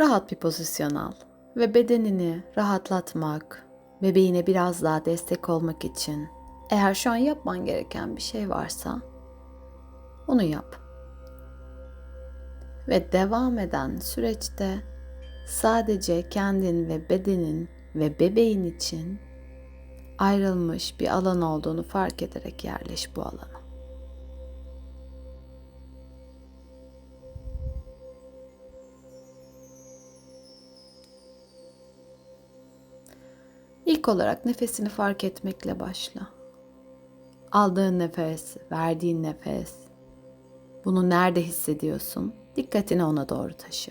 Rahat bir pozisyon al ve bedenini rahatlatmak, bebeğine biraz daha destek olmak için eğer şu an yapman gereken bir şey varsa onu yap. Ve devam eden süreçte sadece kendin ve bedenin ve bebeğin için ayrılmış bir alan olduğunu fark ederek yerleş bu alana. İlk olarak nefesini fark etmekle başla. Aldığın nefes, verdiğin nefes. Bunu nerede hissediyorsun? Dikkatini ona doğru taşı.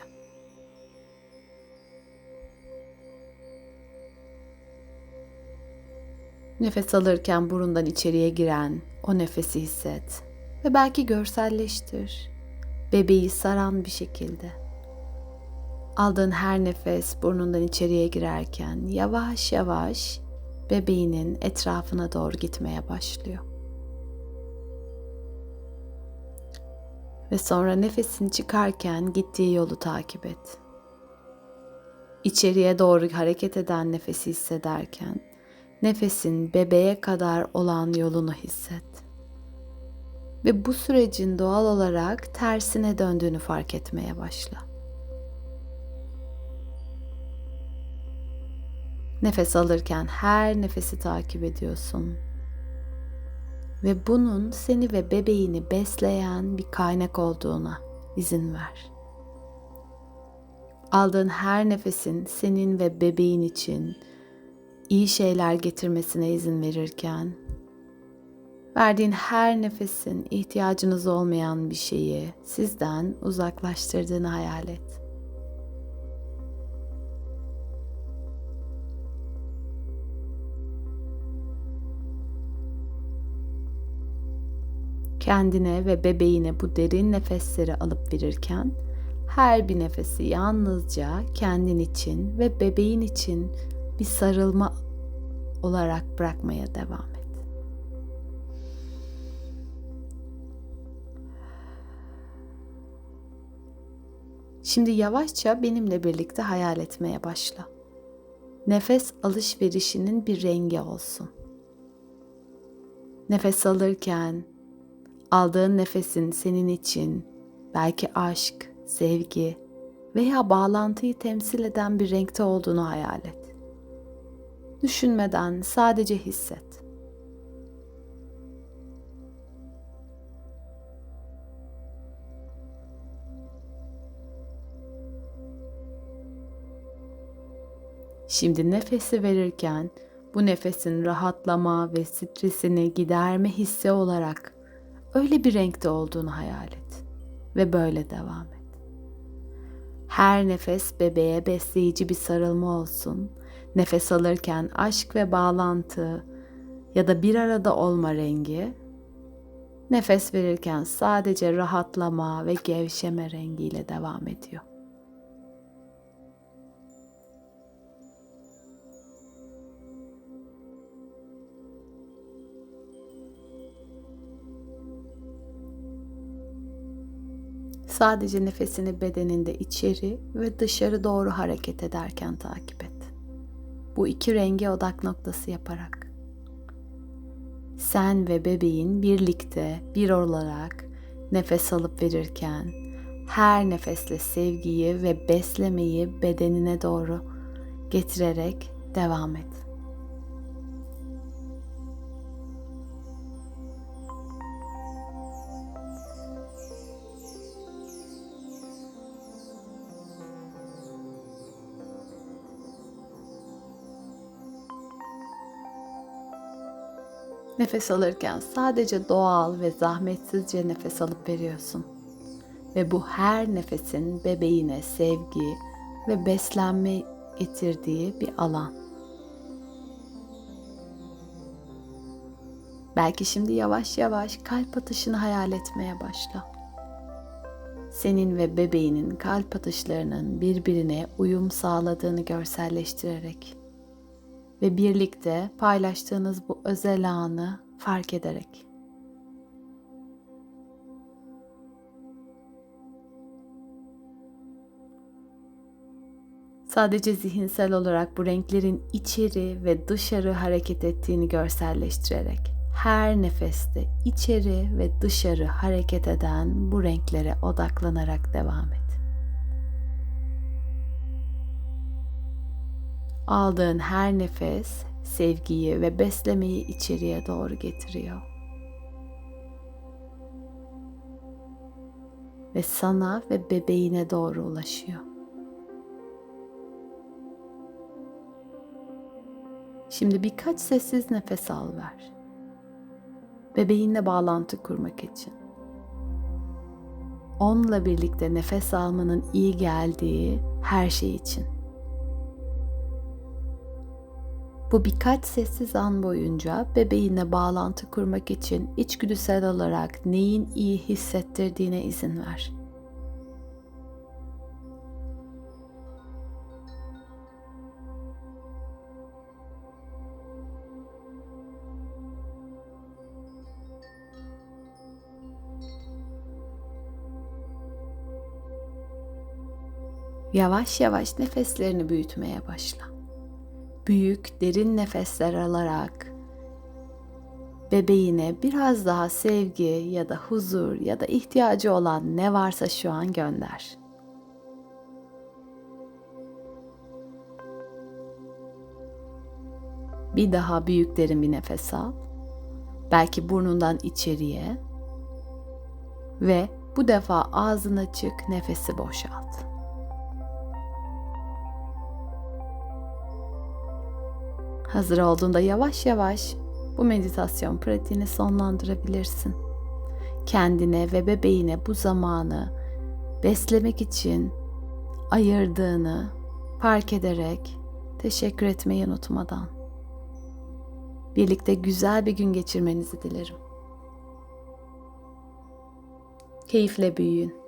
Nefes alırken burundan içeriye giren o nefesi hisset ve belki görselleştir. Bebeği saran bir şekilde. Aldığın her nefes burnundan içeriye girerken yavaş yavaş bebeğinin etrafına doğru gitmeye başlıyor. Ve sonra nefesini çıkarken gittiği yolu takip et. İçeriye doğru hareket eden nefesi hissederken nefesin bebeğe kadar olan yolunu hisset. Ve bu sürecin doğal olarak tersine döndüğünü fark etmeye başla. Nefes alırken her nefesi takip ediyorsun. Ve bunun seni ve bebeğini besleyen bir kaynak olduğuna izin ver. Aldığın her nefesin senin ve bebeğin için iyi şeyler getirmesine izin verirken verdiğin her nefesin ihtiyacınız olmayan bir şeyi sizden uzaklaştırdığını hayal et. Kendine ve bebeğine bu derin nefesleri alıp verirken her bir nefesi yalnızca kendin için ve bebeğin için bir sarılma olarak bırakmaya devam et. Şimdi yavaşça benimle birlikte hayal etmeye başla. Nefes alışverişinin bir rengi olsun. Nefes alırken aldığın nefesin senin için belki aşk, sevgi veya bağlantıyı temsil eden bir renkte olduğunu hayal et. Düşünmeden sadece hisset. Şimdi nefesi verirken bu nefesin rahatlama ve stresini giderme hissi olarak öyle bir renkte olduğunu hayal et ve böyle devam et. Her nefes bebeğe besleyici bir sarılma olsun. Nefes alırken aşk ve bağlantı ya da bir arada olma rengi, nefes verirken sadece rahatlama ve gevşeme rengiyle devam ediyor. Sadece nefesini bedeninde içeri ve dışarı doğru hareket ederken takip et. Bu iki rengi odak noktası yaparak. Sen ve bebeğin birlikte bir olarak nefes alıp verirken her nefesle sevgiyi ve beslemeyi bedenine doğru getirerek devam et. Nefes alırken sadece doğal ve zahmetsizce nefes alıp veriyorsun. Ve bu her nefesin bebeğine sevgi ve beslenme getirdiği bir alan. Belki şimdi yavaş yavaş kalp atışını hayal etmeye başla. Senin ve bebeğinin kalp atışlarının birbirine uyum sağladığını görselleştirerek ve birlikte paylaştığınız bu özel anı fark ederek. Sadece zihinsel olarak bu renklerin içeri ve dışarı hareket ettiğini görselleştirerek her nefeste içeri ve dışarı hareket eden bu renklere odaklanarak devam et. Aldığın her nefes sevgiyi ve beslemeyi içeriye doğru getiriyor. Ve sana ve bebeğine doğru ulaşıyor. Şimdi birkaç sessiz nefes al ver. Bebeğinle bağlantı kurmak için. Onunla birlikte nefes almanın iyi geldiği her şey için. Bu birkaç sessiz an boyunca bebeğinle bağlantı kurmak için içgüdüsel olarak neyin iyi hissettirdiğine izin ver. Yavaş yavaş nefeslerini büyütmeye başla. Büyük, derin nefesler alarak bebeğine biraz daha sevgi ya da huzur ya da ihtiyacı olan ne varsa şu an gönder. Bir daha büyük derin bir nefes al. Belki burnundan içeriye ve bu defa ağzın açık nefesi boşalt. Hazır olduğunda yavaş yavaş bu meditasyon pratiğini sonlandırabilirsin. Kendine ve bebeğine bu zamanı beslemek için ayırdığını fark ederek teşekkür etmeyi unutmadan. Birlikte güzel bir gün geçirmenizi dilerim. Keyifle büyüyün.